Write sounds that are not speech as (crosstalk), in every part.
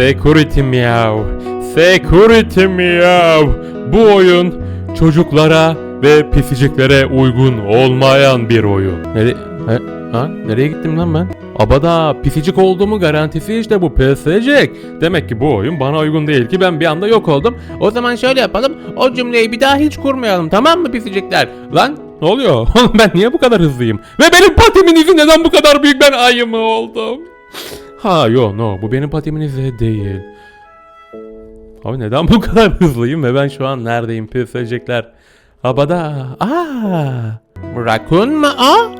Security meow. Security meow. Bu oyun çocuklara ve pisiciklere uygun olmayan bir oyun. Nere ha, ha? Nereye gittim lan ben? Abada pisicik olduğumu garantisi işte bu pisicik. Demek ki bu oyun bana uygun değil ki ben bir anda yok oldum. O zaman şöyle yapalım. O cümleyi bir daha hiç kurmayalım tamam mı pisicikler? Lan ne oluyor? (laughs) Ben niye bu kadar hızlıyım? Ve benim patimin izi neden bu kadar büyük ben ayı mı oldum? Ha yo no bu benim patimin izi değil. Abi neden bu kadar (laughs) hızlıyım ve ben şu an neredeyim pisicikler? Abada. Aa! Rakun mu o?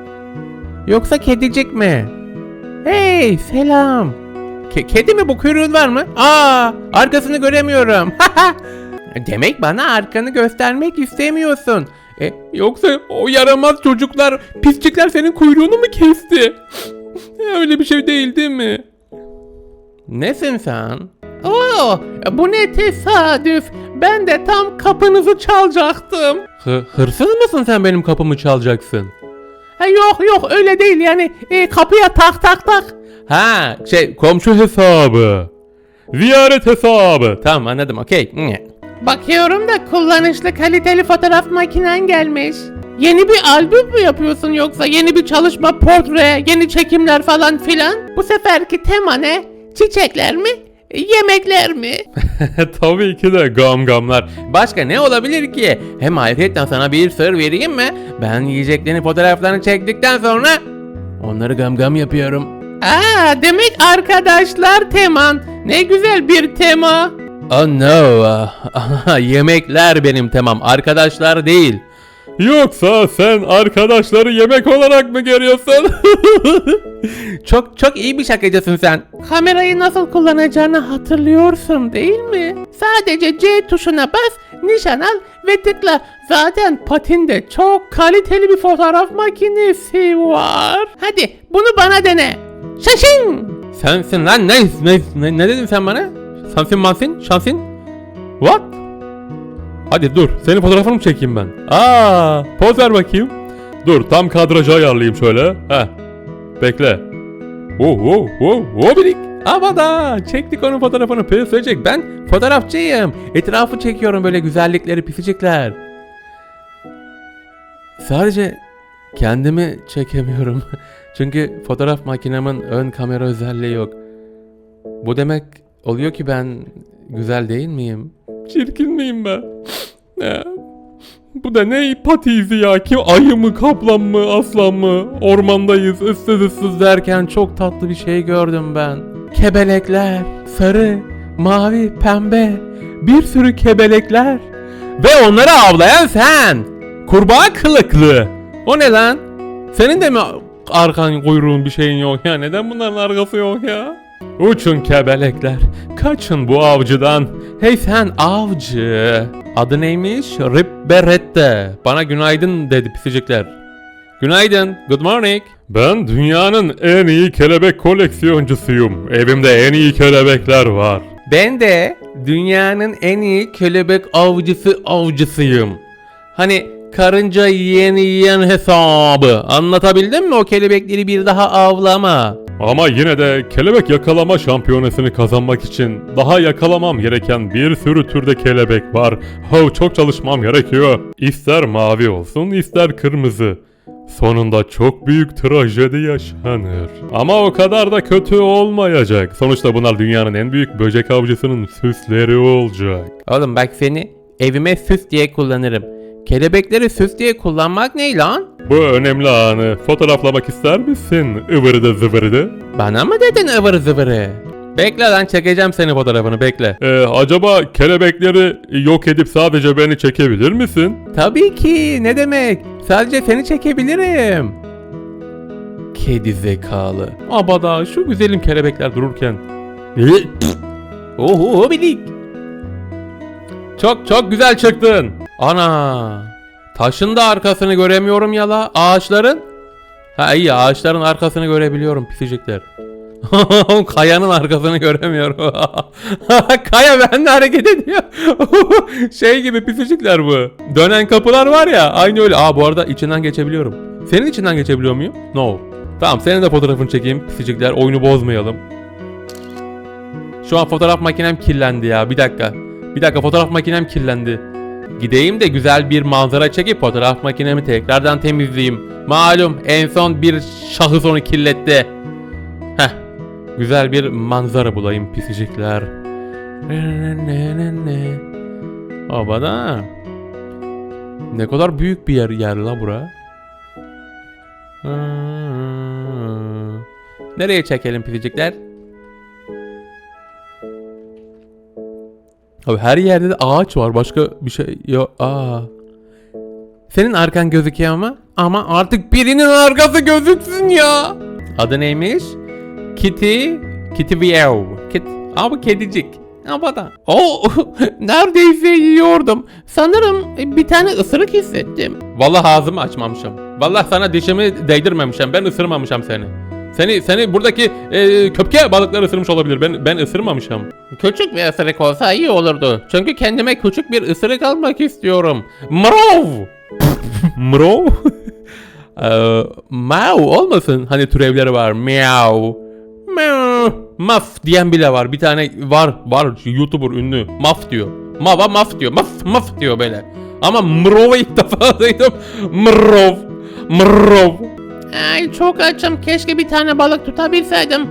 Yoksa kedicik mi? Hey selam. Ke- kedi mi bu kuyruğun var mı? Aa arkasını göremiyorum. (laughs) Demek bana arkanı göstermek istemiyorsun. E, yoksa o yaramaz çocuklar, pisçikler senin kuyruğunu mu kesti? (laughs) Öyle bir şey değil değil mi? Nesin sen? Oo, bu ne tesadüf. Ben de tam kapınızı çalacaktım. Hı, hırsız mısın sen benim kapımı çalacaksın? Ha, yok yok öyle değil yani e, kapıya tak tak tak. Ha şey komşu hesabı. Ziyaret hesabı. Tamam anladım okey. Bakıyorum da kullanışlı kaliteli fotoğraf makinen gelmiş. Yeni bir albüm mü yapıyorsun yoksa yeni bir çalışma portre, yeni çekimler falan filan? Bu seferki tema ne? Çiçekler mi? Yemekler mi? (laughs) Tabii ki de gam gamlar. Başka ne olabilir ki? Hem ayrıca sana bir sır vereyim mi? Ben yiyeceklerin fotoğraflarını çektikten sonra onları gam gam yapıyorum. Aa demek arkadaşlar teman. Ne güzel bir tema. Oh no. Yemekler benim temam. Arkadaşlar değil. Yoksa sen arkadaşları yemek olarak mı görüyorsun? (laughs) (laughs) çok çok iyi bir şakacısın sen. Kamerayı nasıl kullanacağını hatırlıyorsun değil mi? Sadece C tuşuna bas, nişan al ve tıkla. Zaten patinde çok kaliteli bir fotoğraf makinesi var. Hadi bunu bana dene. Şaşın! Sensin lan ne, ne, ne, ne dedin sen bana? Sensin mansin? Şansin? What? Hadi dur. Senin fotoğrafını mı çekeyim ben? Aa, poz ver bakayım. Dur tam kadrajı ayarlayayım şöyle. Heh. Bekle. Oh oh oh oh birik. Ama da çektik onun fotoğrafını pisecek. Ben fotoğrafçıyım. Etrafı çekiyorum böyle güzellikleri pisecekler. Sadece kendimi çekemiyorum. (laughs) Çünkü fotoğraf makinemin ön kamera özelliği yok. Bu demek oluyor ki ben güzel değil miyim? Çirkin miyim ben? Bu da ne patizi ya? Kim ayı mı, kaplan mı, aslan mı? Ormandayız, ıssız ıssız derken çok tatlı bir şey gördüm ben. Kebelekler, sarı, mavi, pembe, bir sürü kebelekler. Ve onları avlayan sen. Kurbağa kılıklı. O ne lan? Senin de mi arkan kuyruğun bir şeyin yok ya? Neden bunların arkası yok ya? Uçun kebelekler. Kaçın bu avcıdan. Hey sen avcı. Adı neymiş? Rip Berette. Bana günaydın dedi pisicikler. Günaydın. Good morning. Ben dünyanın en iyi kelebek koleksiyoncusuyum. Evimde en iyi kelebekler var. Ben de dünyanın en iyi kelebek avcısı avcısıyım. Hani karınca yiyen yiyen hesabı. Anlatabildim mi o kelebekleri bir daha avlama. Ama yine de kelebek yakalama şampiyonasını kazanmak için daha yakalamam gereken bir sürü türde kelebek var. Oh, çok çalışmam gerekiyor. İster mavi olsun ister kırmızı. Sonunda çok büyük trajedi yaşanır. Ama o kadar da kötü olmayacak. Sonuçta bunlar dünyanın en büyük böcek avcısının süsleri olacak. Oğlum bak seni evime süs diye kullanırım. Kelebekleri süs diye kullanmak ne lan? Bu önemli anı fotoğraflamak ister misin? Ivırdı zıvırdı. Bana mı dedin ıvır zıvırı? Bekle lan çekeceğim senin fotoğrafını bekle. Ee, acaba kelebekleri yok edip sadece beni çekebilir misin? Tabii ki ne demek. Sadece seni çekebilirim. Kedi zekalı. Abada şu güzelim kelebekler dururken. Oho bilik. Çok çok güzel çıktın. Ana. Taşın da arkasını göremiyorum yala. Ağaçların. Ha iyi ağaçların arkasını görebiliyorum pisicikler. (laughs) Kayanın arkasını göremiyorum. (laughs) Kaya bende hareket ediyor. (laughs) şey gibi pisicikler bu. Dönen kapılar var ya aynı öyle. Aa bu arada içinden geçebiliyorum. Senin içinden geçebiliyor muyum? No. Tamam senin de fotoğrafını çekeyim pisicikler oyunu bozmayalım. Şu an fotoğraf makinem kirlendi ya. Bir dakika. Bir dakika fotoğraf makinem kirlendi. Gideyim de güzel bir manzara çekip fotoğraf makinemi tekrardan temizleyeyim. Malum en son bir şahıs onu kirletti. Heh. Güzel bir manzara bulayım pisicikler. Ne ne kadar büyük bir yer yer la bura. Nereye çekelim pisicikler? Abi her yerde de ağaç var. Başka bir şey yok. Aa. Senin arkan gözüküyor ama. Ama artık birinin arkası gözüksün ya. Adı neymiş? Kitty. Kitty Meow. Kit. Abi kedicik. Ama da. Oh, neredeyse yiyordum. Sanırım bir tane ısırık hissettim. Vallahi ağzımı açmamışım. Vallahi sana dişimi değdirmemişim. Ben ısırmamışım seni. Seni seni buradaki e, köpke balıklar ısırmış olabilir. Ben ben ısırmamışım. Küçük bir ısırık olsa iyi olurdu. Çünkü kendime küçük bir ısırık almak istiyorum. Mrov. (laughs) Mrov? Eee, (laughs) Mau olmasın. Hani türevleri var. Meow. Meow. Maf diyen bile var. Bir tane var var YouTuber ünlü. Maf diyor. Mava maf diyor. Maf maf diyor böyle. Ama Mrov'u ilk defa (laughs) duydum. Mrov. Mrov. Ay çok açım. Keşke bir tane balık tutabilseydim.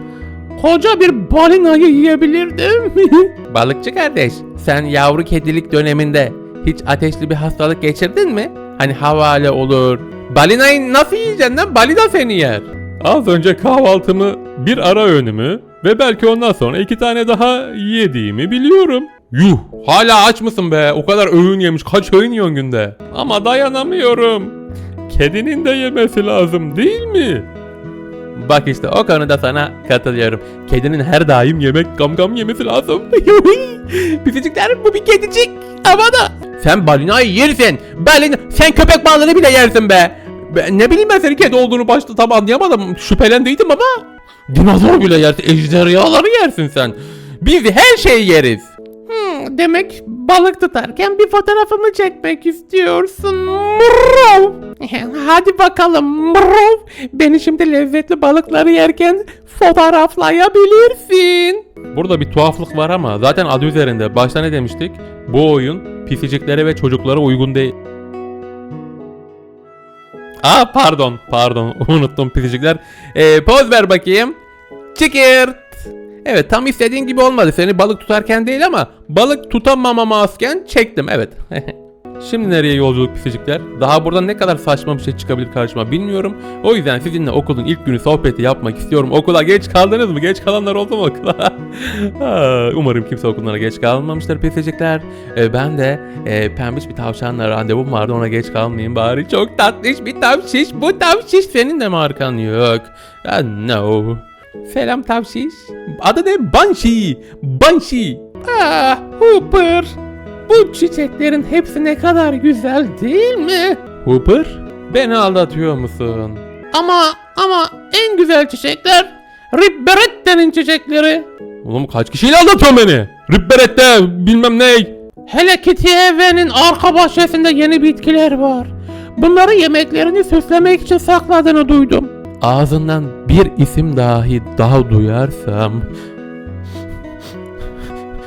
Koca bir balinayı yiyebilirdim. (laughs) Balıkçı kardeş, sen yavru kedilik döneminde hiç ateşli bir hastalık geçirdin mi? Hani havale olur. Balinayı nasıl yiyeceksin lan? Balina seni yer. Az önce kahvaltımı, bir ara öğünümü ve belki ondan sonra iki tane daha yediğimi biliyorum. Yuh! Hala aç mısın be? O kadar öğün yemiş. Kaç öğün yiyorsun günde? Ama dayanamıyorum. Kedinin de yemesi lazım değil mi? Bak işte o konuda sana katılıyorum. Kedinin her daim yemek gam gam yemesi lazım. (laughs) Pisicikler bu bir kedicik. Ama da. Sen balinayı yersin. Balina sen köpek balığını bile yersin be. be. Ne bileyim ben senin kedi olduğunu başta tam anlayamadım. Şüphelendiydim ama. Dinozor bile yersin. Ejderhaları yersin sen. Biz her şeyi yeriz. Hmm, demek balık tutarken bir fotoğrafımı çekmek istiyorsun. Mrov. Hadi bakalım. Mrov. Beni şimdi lezzetli balıkları yerken fotoğraflayabilirsin. Burada bir tuhaflık var ama zaten adı üzerinde. Başta ne demiştik? Bu oyun pisiciklere ve çocuklara uygun değil. Aa pardon pardon (laughs) unuttum pisicikler. Ee, poz ver bakayım. Çıkırt. Evet tam istediğin gibi olmadı. Seni balık tutarken değil ama balık tutamamamazken çektim evet. (laughs) Şimdi nereye yolculuk pisicikler? Daha buradan ne kadar saçma bir şey çıkabilir karşıma bilmiyorum. O yüzden sizinle okulun ilk günü sohbeti yapmak istiyorum. Okula geç kaldınız mı? Geç kalanlar oldu mu okula? (laughs) Umarım kimse okullara geç kalmamıştır pisicikler. Ee, ben de e, pembiş bir tavşanla randevum vardı ona geç kalmayayım bari. Çok tatlış bir tavşiş. Bu tavşiş senin de mi arkan yok? Ah, no. Selam tavşiş. Adı ne? Banshee. Banshee. Ah Hooper. Bu çiçeklerin hepsi ne kadar güzel değil mi? Hooper? Beni aldatıyor musun? Ama ama en güzel çiçekler Ribberette'nin çiçekleri. Oğlum kaç kişiyle aldatıyorsun beni? Ribberette bilmem ne. Hele Kitty Eve'nin arka bahçesinde yeni bitkiler var. Bunları yemeklerini süslemek için sakladığını duydum. Ağzından bir isim dahi daha duyarsam...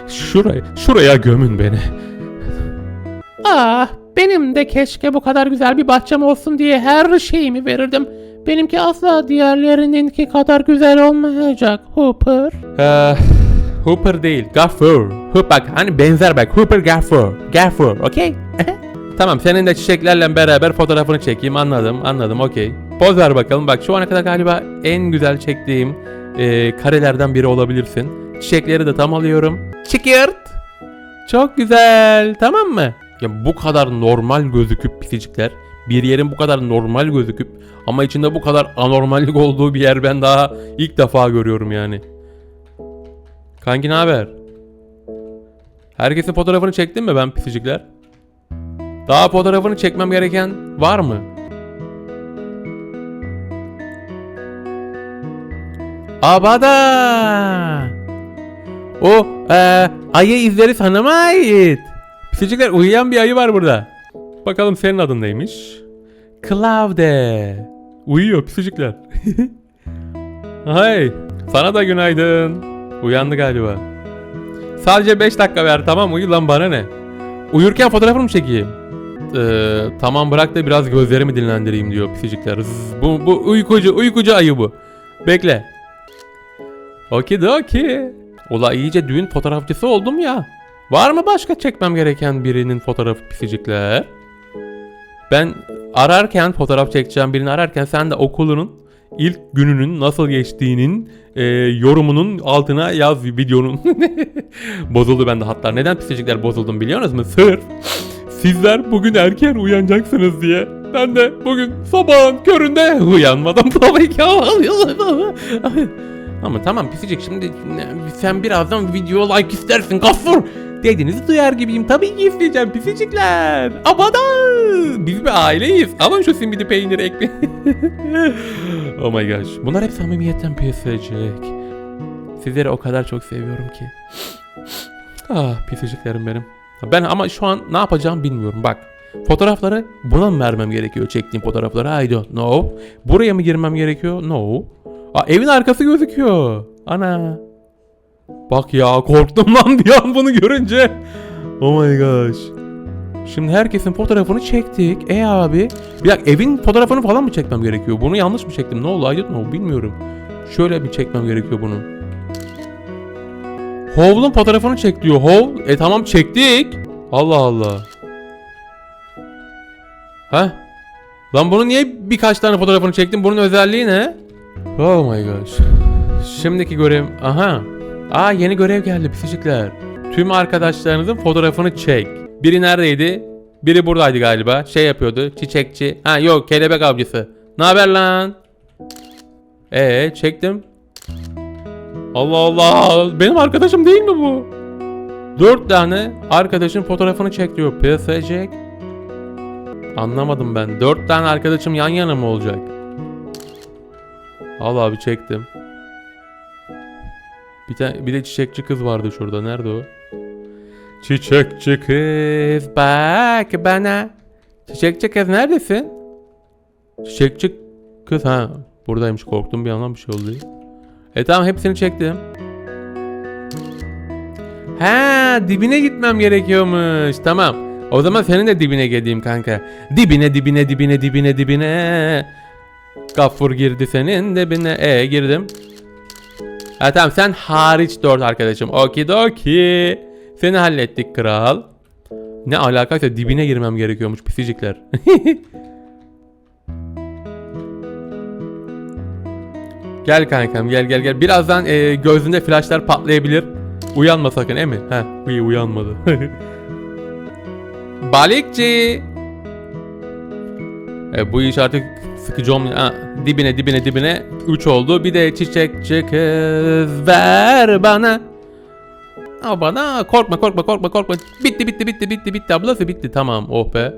Şuraya, şuraya gömün beni. Ah, benim de keşke bu kadar güzel bir bahçem olsun diye her şeyimi verirdim. Benimki asla diğerlerininki kadar güzel olmayacak Hooper. Ee, Hooper değil, Gaffer. Hoop bak hani benzer bak. Hooper Gaffer. Gaffer, okey? tamam senin de çiçeklerle beraber fotoğrafını çekeyim anladım anladım okey. Poz ver bakalım bak şu ana kadar galiba en güzel çektiğim e, karelerden biri olabilirsin. Çiçekleri de tam alıyorum. Çıkırt. Çok güzel tamam mı? Ya bu kadar normal gözüküp pisicikler bir yerin bu kadar normal gözüküp ama içinde bu kadar anormallik olduğu bir yer ben daha ilk defa görüyorum yani. Kanki ne haber? Herkesin fotoğrafını çektin mi ben pisicikler? Daha fotoğrafını çekmem gereken var mı? Abada! O eee ayı izleri sana mı ait? Pisicikler uyuyan bir ayı var burada. Bakalım senin adın neymiş? Cloude. Uyuyor pisicikler. (laughs) Hay. Sana da günaydın. Uyandı galiba. Sadece 5 dakika ver tamam? Uyu lan bana ne? Uyurken fotoğrafını mı çekeyim? Ee, tamam bırak da biraz gözlerimi dinlendireyim diyor pisicikler. Bu, bu uykucu, uykucu ayı bu. Bekle. Okidoki. Ula iyice düğün fotoğrafçısı oldum ya. Var mı başka çekmem gereken birinin fotoğrafı pisicikler? Ben ararken fotoğraf çekeceğim birini ararken sen de okulunun ilk gününün nasıl geçtiğinin e, yorumunun altına yaz videonun. (laughs) Bozuldu bende hatta. Neden pisicikler bozuldum biliyorsunuz mu? Sırf sizler bugün erken uyanacaksınız diye. Ben de bugün sabahın köründe uyanmadım (laughs) tabii ki. Ama tamam pisicik şimdi sen birazdan video like istersin gafur dediğinizi duyar gibiyim. Tabii ki izleyeceğim pisicikler. Ama da biz bir aileyiz. Ama şu simidi peyniri ekme. (laughs) oh my gosh. Bunlar hep samimiyetten pisicik. Sizleri o kadar çok seviyorum ki. Ah pisiciklerim benim. Ben ama şu an ne yapacağım bilmiyorum. Bak fotoğrafları buna mı vermem gerekiyor çektiğim fotoğrafları? I don't know. Buraya mı girmem gerekiyor? No. Aa, evin arkası gözüküyor. Ana. Bak ya korktum (laughs) lan bir an bunu görünce. Oh my gosh. Şimdi herkesin fotoğrafını çektik. E abi. Bir dakika evin fotoğrafını falan mı çekmem gerekiyor? Bunu yanlış mı çektim? Ne oldu? I don't know. Bilmiyorum. Şöyle mi çekmem gerekiyor bunu? Hovlun fotoğrafını çek diyor. Hov. E tamam çektik. Allah Allah. Ha? Lan bunu niye birkaç tane fotoğrafını çektim? Bunun özelliği ne? Oh my gosh. Şimdiki görev... Aha. Aa yeni görev geldi pisicikler. Tüm arkadaşlarınızın fotoğrafını çek. Biri neredeydi? Biri buradaydı galiba. Şey yapıyordu. Çiçekçi. Ha yok kelebek avcısı. Ne haber lan? Ee çektim. Allah Allah. Benim arkadaşım değil mi bu? Dört tane arkadaşın fotoğrafını çek diyor. Pisicik. Anlamadım ben. Dört tane arkadaşım yan yana mı olacak? Al abi çektim. Bir tane bir de çiçekçi kız vardı şurada. Nerede o? Çiçekçi kız bak bana. Çiçekçi kız neredesin? Çiçekçi kız ha buradaymış korktum bir anlam bir şey oldu. E tamam hepsini çektim. Ha dibine gitmem gerekiyormuş. Tamam. O zaman senin de dibine geleyim kanka. Dibine dibine dibine dibine dibine. Gaffur girdi senin dibine. E girdim. Ha tamam sen hariç dört arkadaşım. Okidoki. Seni hallettik kral. Ne alakaysa dibine girmem gerekiyormuş pisicikler. (laughs) gel kankam gel gel gel. Birazdan e, gözünde flaşlar patlayabilir. Uyanma sakın emi. Ha uy uyanmadı. (laughs) Balıkçı. E, bu iş artık sıkıcı olmuyor. Ha, dibine dibine dibine 3 oldu. Bir de çiçekçi kız ver bana. Al bana korkma korkma korkma korkma. Bitti bitti bitti bitti bitti ablası bitti tamam oh be.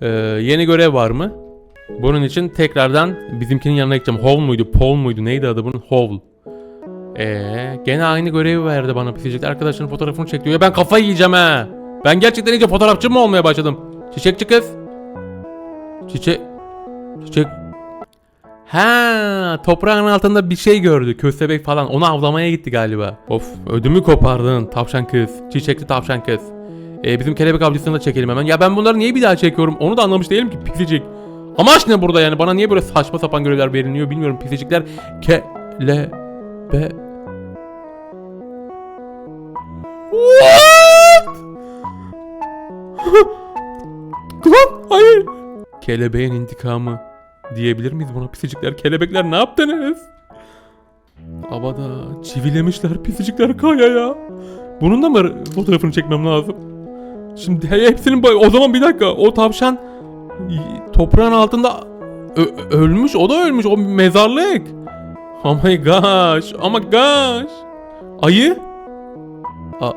Ee, yeni görev var mı? Bunun için tekrardan bizimkinin yanına gideceğim. Hov muydu? Paul muydu? Neydi adı bunun? Hov. Ee, gene aynı görevi verdi bana pisicik. Arkadaşının fotoğrafını çek diyor. Ya ben kafayı yiyeceğim ha. Ben gerçekten iyice fotoğrafçı mı olmaya başladım? Çiçekçi kız. Çiçek. Çiçek. Ha, toprağın altında bir şey gördü. Köstebek falan. Onu avlamaya gitti galiba. Of, ödümü kopardın tavşan kız. Çiçekli tavşan kız. Ee, bizim kelebek avcısını da çekelim hemen. Ya ben bunları niye bir daha çekiyorum? Onu da anlamış değilim ki pisicik. Amaç ne burada yani? Bana niye böyle saçma sapan görevler veriliyor bilmiyorum. Pisicikler kelebe... What? (laughs) Lan hayır. Kelebeğin intikamı diyebilir miyiz buna pisicikler? Kelebekler ne yaptınız? Abada çivilemişler pisicikler kaya ya. Bunun da mı fotoğrafını çekmem lazım? Şimdi he- hepsinin o zaman bir dakika o tavşan toprağın altında ölmüş o da ölmüş o mezarlık. Oh my gosh oh my gosh. Ayı? A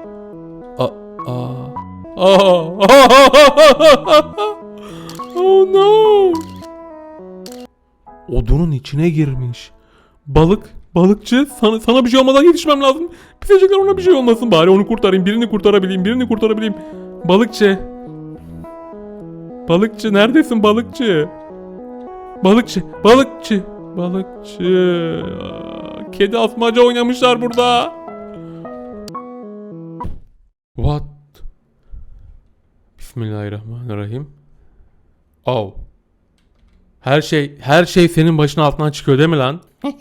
a a a (laughs) Oh no odunun içine girmiş. Balık, balıkçı sana, sana bir şey olmadan yetişmem lazım. Pisecekler ona bir şey olmasın bari onu kurtarayım. Birini kurtarabileyim, birini kurtarabileyim. Balıkçı. Balıkçı neredesin balıkçı? Balıkçı, balıkçı, balıkçı. Kedi asmaca oynamışlar burada. What? Bismillahirrahmanirrahim. Oh. Her şey her şey senin başın altından çıkıyor değil mi lan? (laughs)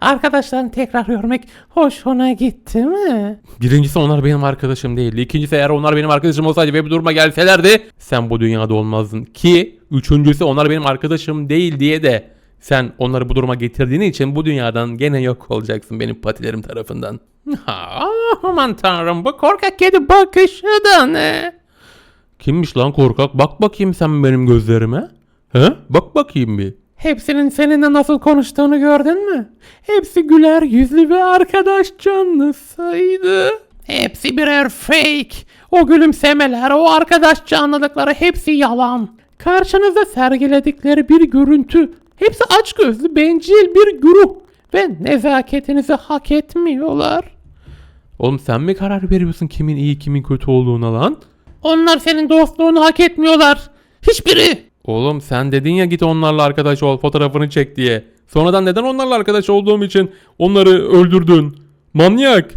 Arkadaşlarını tekrar görmek hoşuna gitti mi? Birincisi onlar benim arkadaşım değildi. İkincisi eğer onlar benim arkadaşım olsaydı ve bu duruma gelselerdi sen bu dünyada olmazdın. Ki üçüncüsü onlar benim arkadaşım değil diye de sen onları bu duruma getirdiğin için bu dünyadan gene yok olacaksın benim patilerim tarafından. Ha, aman tanrım bu korkak kedi bakışı da ne? Kimmiş lan korkak? Bak bakayım sen benim gözlerime. He? Bak bakayım bir. Hepsinin seninle nasıl konuştuğunu gördün mü? Hepsi güler yüzlü ve arkadaş canlısıydı. Hepsi birer fake. O gülümsemeler, o arkadaş canlılıkları hepsi yalan. Karşınızda sergiledikleri bir görüntü. Hepsi açgözlü, bencil bir güruh. Ve nezaketinizi hak etmiyorlar. Oğlum sen mi karar veriyorsun kimin iyi kimin kötü olduğuna lan? Onlar senin dostluğunu hak etmiyorlar. Hiçbiri. Oğlum sen dedin ya git onlarla arkadaş ol fotoğrafını çek diye. Sonradan neden onlarla arkadaş olduğum için onları öldürdün? Manyak.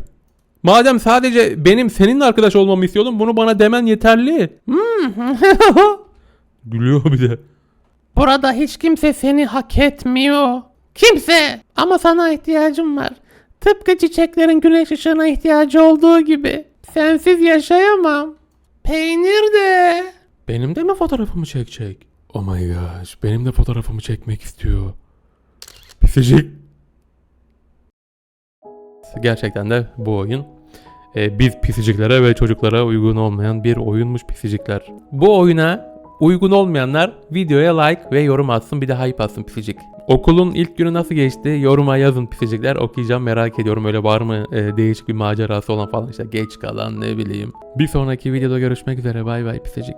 Madem sadece benim seninle arkadaş olmamı istiyordun bunu bana demen yeterli. (laughs) Gülüyor bir de. Burada hiç kimse seni hak etmiyor. Kimse. Ama sana ihtiyacım var. Tıpkı çiçeklerin güneş ışığına ihtiyacı olduğu gibi. Sensiz yaşayamam. Peynir de. Benim de mi fotoğrafımı çekecek? Oh my gosh. Benim de fotoğrafımı çekmek istiyor. Pisicik. Gerçekten de bu oyun e, biz pisiciklere ve çocuklara uygun olmayan bir oyunmuş pisicikler. Bu oyuna uygun olmayanlar videoya like ve yorum atsın bir de hype atsın pisicik. Okulun ilk günü nasıl geçti? Yoruma yazın pisicikler. Okuyacağım merak ediyorum. Öyle var mı e, değişik bir macerası olan falan işte geç kalan ne bileyim. Bir sonraki videoda görüşmek üzere. Bay bay pisicik.